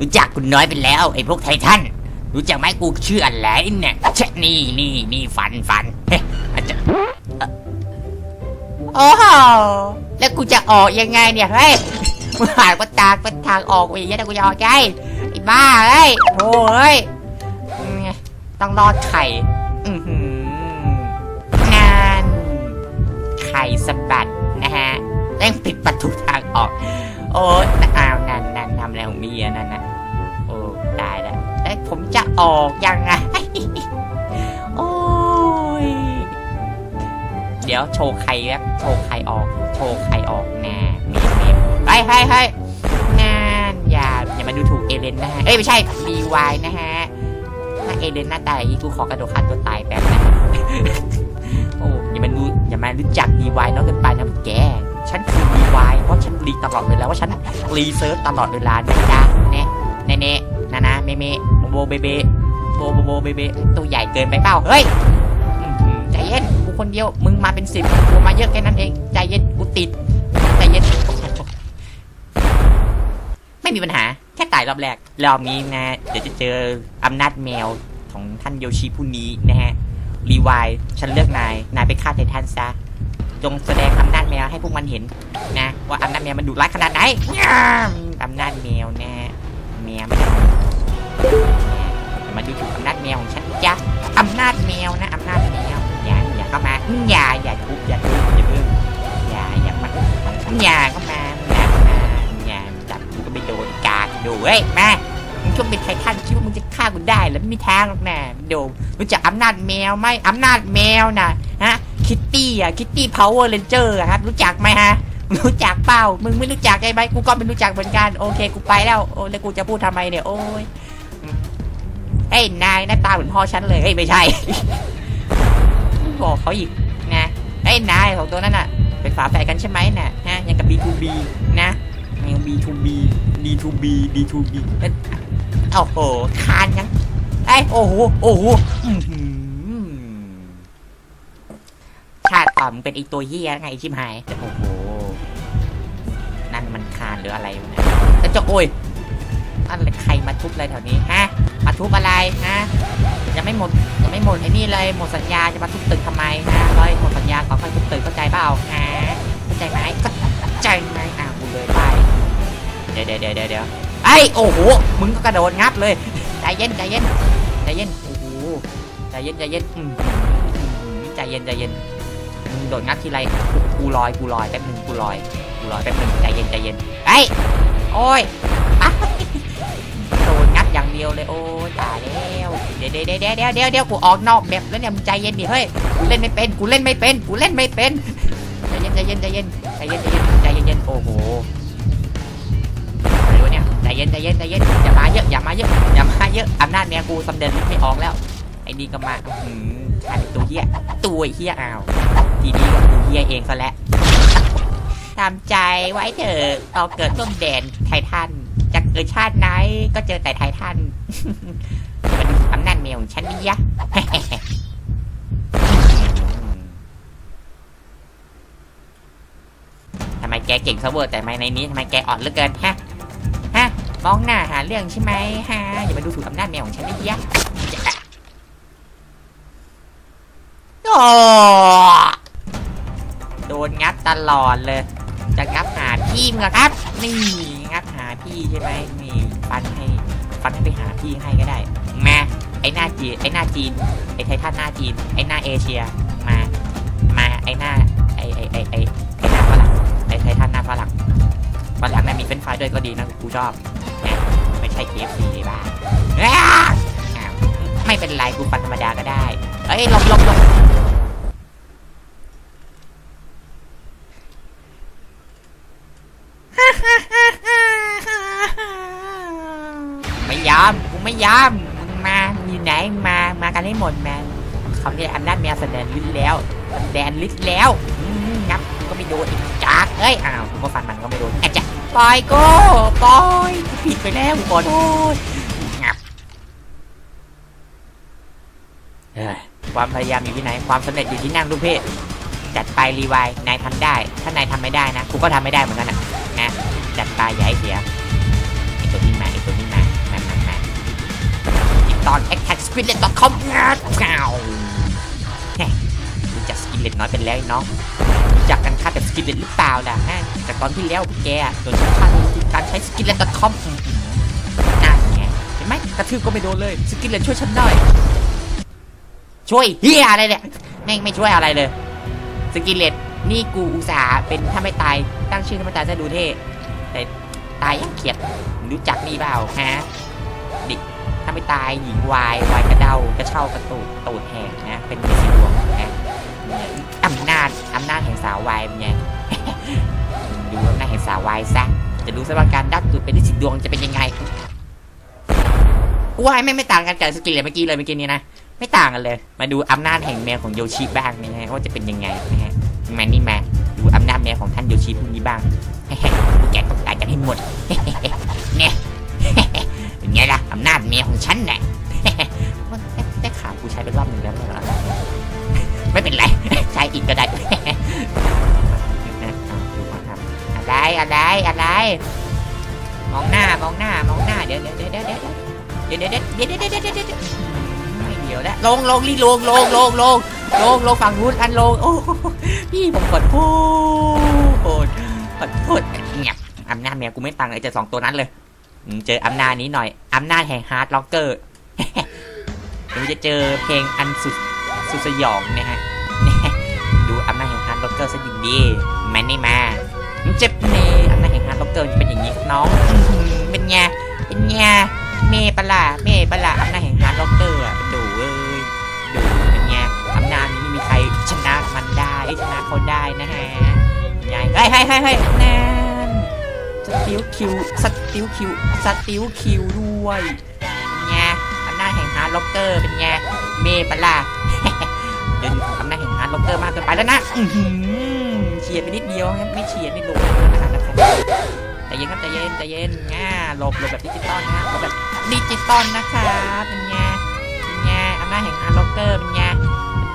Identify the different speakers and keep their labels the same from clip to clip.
Speaker 1: รู้จักกูน้อยไปแล้วไอ้พวกไททัน รู้จักไหมกูชื่ออะไรเนี่ยเชะนี่นี่นี่ฟันฟันเฮ้ยอาจจะเอ่อโอ้โหแล้วกูจะออกยังไงเนี่ยเฮ้ยมึงหาว่าตากเป็นทางออกไปอย่งเงี้ยแต่กูจะออกไงไอ้บ้าเฮ้ยโอ้ยต้องรอดไข่อือหืองานไข่สะบัดนะฮะแม่งปิดประตูทางออก โอ้ อะไรของมีอะนั่นนะโอ้ตายแล้วแต่ผมจะออกยังไงโอ้ยเดี๋ยวโชว์ไข่แป๊บโชว์ไข่ออก โชว์ไข่ออกแน่เมมเมมไปไปไปงานอย่าอย่ามาดูถูกเอเลนนะฮะเอ้ยไม่ใช่รีวายนะฮะถ้าเอเลนหน้าตาอย่างนี้กูขอกระโดดฆ่าตัวตายแป๊บนะโอ้อย่ามารู้อย่ามารู้จักรีวายน้องเกินไปนะพวกแก ฉันคือรีวายเพราะฉันรีตลอดเวลาว่าฉันรีเซิร์ชตลอดเวลานะจ๊ะเน่เน่เน่นะนะเมเมโบโบเบเบโบโบโบเบเบตัวใหญ่เกินไปเปล่าเฮ้ยใจเย็นกูคนเดียวมึงมาเป็นสิบกูมาเยอะแค่นั้นเองใจเย็นกูติดใจเย็นไม่มีปัญหาแค่ตายรอบแรกรอบนี้นะ เดี๋ยวจะเจออำนาจแมวของท่านโยชิผู้นี้นะฮะรีวายฉันเลือกนาย นายไปฆ่าไททันซะ จงแสดงอำนาจแมวให้พวกมันเห็นนะ ว่าอำนาจแมวมันดุร้ายขนาดไหนอำนาจแมวนะแมวมาดูถูกอำนาจแมวของฉันจ้ะอำนาจแมวนะอำนาจแมวอย่าอย่าเข้ามาอย่าอย่าทุบอย่าทุบอย่าเพิ่งอย่าอย่ามาอย่าเข้ามาอย่ามาอย่าจับกูก็ไม่โดนกาดดูเฮ้ยมามึงช่วงเป็นไททันคิดว่ามึงจะฆ่ากูได้แล้วไม่มีทางหรอกนะโดมรู้จักอำนาจแมวไหมอำนาจแมวนะฮะ คิตตี้อะคิตตี้พาวเวอร์เรนเจอร์ครับ รู้จักไหมฮะ รู้จักเปล่า มึงไม่รู้จักใช่ไหมกูก็ไม่รู้จักเหมือนกัน โอเค กูไปแล้ว โอ้แล้วกูจะพูดทำไมเนี่ย โอ้ยเฮ้ยนายหน้าตาเหมือนพ่อฉันเลยเฮ้ยไม่ใช่ บอกเขาอีกนะเฮ้ยนายของตัวนั้นน่ะ เป็นฝาแฝดกันใช่ไหมน่ะนะยังกับ B2B นะยัง B2B D2B D2B เอ้ยโอ้โหคานยังไอ้ยโอ้โหโอ้โหอื้อหือ ชาติก่อน มึงเป็นไอตัวเฮียไงชิมหายโอ้โหนั่นมันคานหรืออะไรวะเนี่ยแล้วจะโอ้ยอะไรใครมาทุบอะไรแถวนี้ฮะมาทุบอะไรฮะยังไม่หมดยังไม่หมดไอ้นี่เลยหมดสัญญาจะมาทุบตึกทำไมฮะร้อยหมดสัญญาขอค่อยทุบตึกเข้าใจเปล่าฮะเข้าใจไหมเข้าใจไหมอะกูเลยไปเดี๋ยวเดี๋ยวเดี๋ยวเดี๋ยวเดี๋ยวไอ้ยโอ้โหมึงก็กระโดดงับเลยใจเย็นใจเย็นใจเย็นโอ้โหใจเย็นใจเย็นอืมอืมใจเย็นใจเย็น มึงโดดงัดทีไรกูลอยกูลอยแป๊บหนึงกูลอยกูลอยแป๊บหนึงใจเย็นใจเย็นไอ้โอ้ยโดนงัดอย่างเดียวเลยโอ้ยตายแล้วเดี๋ยวเดี๋ยวเดี๋ยวเดี๋ยวเดี๋ยวเดี๋ยวกูออกนอกแบบแล้วเนี่ยมึงใจเย็นดิเฮ้ยกูเล่นไม่เป็นกูเล่นไม่เป็นกูเล่นไม่เป็นใจเย็นใจเย็นใจเย็นใจเย็นใจเย็นใจเย็นเย็นโอ้โหอะไรวะเนี่ยใจเย็นใจเย็นใจเย็นอย่ามาเยอะอย่ามาเยอะอย่ามาเยอะอำนาจแมวกูสำเร็จไม่ออกแล้วไอ้นี่ก็มาอื้อหือกลายตัวเหี้ยตัวเหี้ยอ้าว ทีนี้กูเฮียเองซะแล้วตามใจไว้เถอะเราเกิดต้นแดนไททันจะเกิดชาติไหนก็เจอแต่ไททันมันอำนาจเมียของฉันนี่ยะทำไมแกเก่งเซะเวอร์แต่ไม่ในนี้ทำไมแกอ่อนเหลือเกินฮะฮะมองหน้าหาเรื่องใช่ไหมฮะอย่ามาดูถูกอำนาจเมียของฉันนี่ยะโอ้ ตลอดเลย จะงับหาพี่มึงครับ นี่งับหาพี่ใช่ไหมนี่ฟันให้ฟันให้ไปหาพี่ให้ก็ได้มาไอหน้าจีไอหน้าจีนไอไททันหน้าจีนไอหน้าเอเชียมา มาไอหน้าไอไอไอไอไอหน้าฝรั่งไอไททันหน้าฝรั่งฝรั่งนั้นมีเฟรนฟรายด้วยก็ดีนะกูชอบนะไม่ใช่เคฟซีบ้าอ้าวอ้าวไม่เป็นไรกูฟันธรรมดาก็ได้เอ้ยลบหลบหลบ ไม่ ยอมกูไม่ยอมมึงมาอยู่ไหนมามากันให้หมดแมนเขาเนี่ยอำนาจแมวแสดงลิ้นแล้วแสดงลิ้นแล้วงับก็ไม่โดนอีกจากเอ้ยอ้าวกูก็ฟันมันก็ไม่โดนแอะจะปล่อยกูปล่อยผิดไปแล้วกูขอโทษงับเอ้ยความพยายามอยู่ที่ไหนความสำเร็จอยู่ที่นั่งลูกเพศจัดไปรีไวล์นายทำได้ ถ้านายทำไม่ได้นะกูก็ทำไม่ได้เหมือนกันนะนะจัดไปอย่าให้เสีย ตอน attack skillet com งัดเก่ารู้จักสกิลเลตน้อยเป็นแล้วน้องรู้จักกันค่าแบบสกิลเลตหรือเปล่าล่ะฮะจากตอนที่แล้วพวกแกโดนค่าด้วยการใช้สกิลเลต com นั่นไงเห็นไหมกระทืบก็ไม่โดนเลยสกิลเลตช่วยฉันหน่อย ช่วยเฮียอะไรเนี่ยแม่งไม่ช่วยอะไรเลย สกิลเลตนี่กูอุตส่าห์เป็นถ้าไม่ตายตั้งชื่อถ้าไม่ตายจะดูเท่แต่ตายยังเขียดรู้จักนี่เปล่าฮะดิถ้าไม่ตายหญิงวายวายกระเดากระเช่ากระตูดตูดแหกนะ เป็นเมสิดวงนะอำนาจอำนาจแห่งสาววายเป็นไงดูอำนาจแห่งสาววายซะจะรู้ซะว่าการดักตูดเป็นนิสิตดวงจะเป็นยังไงกูว่าไม่ไม่ต่างกันกับสกิลเลยเมื่อกี้เลยเมื่อกี้นี้นะไม่ต่างกันเลย มาดูอำนาจแห่งแมวของโยชิบ้างนะฮะว่าจะเป็นยังไงนะฮะมานี่มาดูอำนาจแมวของท่านโยชิพวกนี้บ้างแกต้องตายกันให้หมดเนี่ย เป็นไงล่ะอำนาจแมวของฉันน่ะได้ข่าวกูใช้ไปรอบหนึ่งแล้วไม่เหรอไม่เป็นไร ใช้อีกก็ได้ดูมาทำอะไรอะไรอะไร มองหน้ามองหน้ามองหน้าเดี๋ยวเดี๋ยวเดี๋ยวเดี๋ยวเดี๋ยวเดี๋ยวเดี๋ยวเดี๋ยวเดี๋ยวเดี๋ยวเดี๋ยวไม่เดี๋ยวแล้วลงลงนี่ลงลงลงลงลงลงฝั่งนู้นกันลงโอ้พี่ผมขอโทษขอโทษเงียอำนาจแมวกูไม่ตังเลยจอสองตัวนั้นเลย เจออำนาจนี้หน่อยอำนาจแห่งฮาร์ดล็อกเกอร์เดี๋ยวจะเจอเพลงอันสุดสุดสยองนะฮะดูอำนาจแห่งฮาร์ดล็อกเกอร์ซะดีๆมันนี่มามันเจ็บเมอำนาจแห่งฮาร์ดล็อกเกอร์จะเป็นอย่างนี้น้องเป็นไงเป็นไงเมย์ปะล่ะเมย์ปะล่ะอำนาจแห่งฮาร์ดล็อกเกอร์อะดูเอ้ยดูเป็นไงอำนาจนี้ไม่มีใครชนะมันได้ชนะเขาได้นะฮะไงเฮ้ยเฮ้ยเฮ้ยเฮ้ยนั่นสติลคิวส ติลคิวสติลคิวด้วยเป็นไงอำนาจแห่งฮาร์ดล็อกเกอร์เป็นไงเมปะล่ะเดินอำนาจแห่งฮาร์ดล็อกเกอร์มากเกินไปแล้วนะอื้อหือเฉียดไปนิดเดียวครับไม่เฉียดไม่ลงนะครับใจเย็นครับใจเย็นใจเย็นง่าหลบหลบแบบดิจิตอลนะหลบแบบดิจิตอลนะครับเป็นไงเป็นไงอำนาจแห่งฮาร์ล็อกเกอร์เป็นไง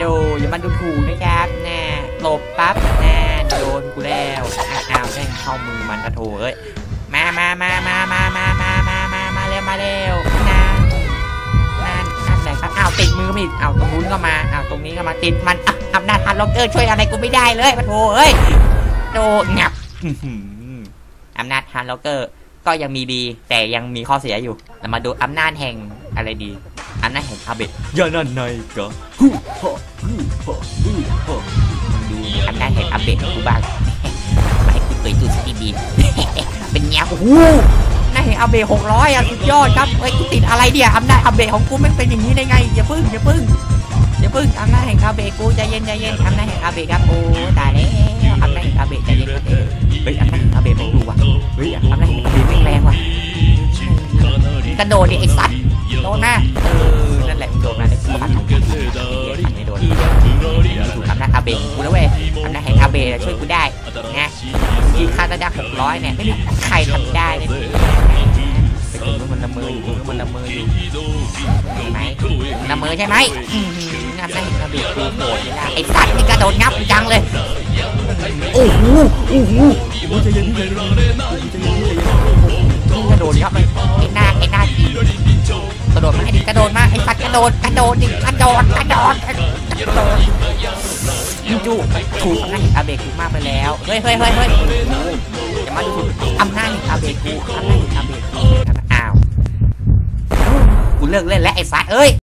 Speaker 1: ดูอย่ามาดูถูกนะครับแน่หลบปั๊บแน่โดนกูแล้วอ้าวอ้าวแม่งเข้ามือมันกระโถเอ้ย มามามามามามามามามามาเร็วมาเร็วนะนั่นนั่นไหนครับอ้าวติดมือมิดอ้าวตรงนู้นก็มาอ้าวตรงนี้ก็มาติดมันอำนาจฮันล็อกเกอร์ช่วยอะไรกูไม่ได้เลยมันโอ้ยโดงับอำนาจฮันโลกเกอร์ก็ยังมีดี แต่ยังมีข้อเสียอยู่เรามาดูอำนาจแห่งอะไรดีอำนาจแห่งอาเบะ
Speaker 2: ยานันไนกะฮูฮะฮูฮะฮูฮะ
Speaker 1: ดูอำนาจแห่งอาเบะกูบ้างไปกูเคยดูสตีบี เป็นไงโอ้โหอำนาจแห่งอาเบะหกร้อยอะสุดยอดครับเฮ้ยกูติดอะไรเนี่ยอำนาจอาเบะของกูไม่เป็นอย่างนี้ได้ไงอย่าพึ่งอย่าพึ่งอย่าพึ่งอำนาจแห่งอาเบะกูใจเย็นใจเย็นอำนาจแห่งอาเบะครับโอ้ตายแล้วอำนาจแห่งอาเบะใจเย็นเฮ้ยอำนาจแห่งอาเบะผมดูว่ะเฮ้ยอำนาจแห่งอาเบะแม่งแรงว่ะกระโดดดิไอ้สัตว์โดนหน้าเออนั่นแหละโดนนะไอ้สัตว์ฟันไม่โดนถูกอำนาจอาเบะกูแล้วเว้ยอำนาจแห่งอาเบะช่วยกูได้นะ ยืนค่าระดับหกร้อยเนี่ยไม่มีใครทำได้เลยไปถึงนู้นมันละเมออยู่มันละเมออยู่เห็นไหมละเมอใช่ไหมอื้อหืออำนาจแห่งอาเบะกูโหดเลยนะไอ้สัตว์นี่กระโดดงับจังเลยโอ้โหโอ้โหกระโดดงับไอ้หน้าไอ้หน้าจีกระโดดมาไอ้ดิกระโดดมาไอ้สัตว์กระโดดกระโดดดิกระโดดกระโดดกระโดด ยูจูถูกอำนาจอาเบกูมากไปแล้ว เฮ้ยเฮ้ยเฮ้ยเฮ้ยอย่ามาดูถูกอำนาจแห่งอาเบกูอำนาจแห่งอาเบกูอ้าวกูเลิกเล่นแล้วไอ้สัตว์เอ้ย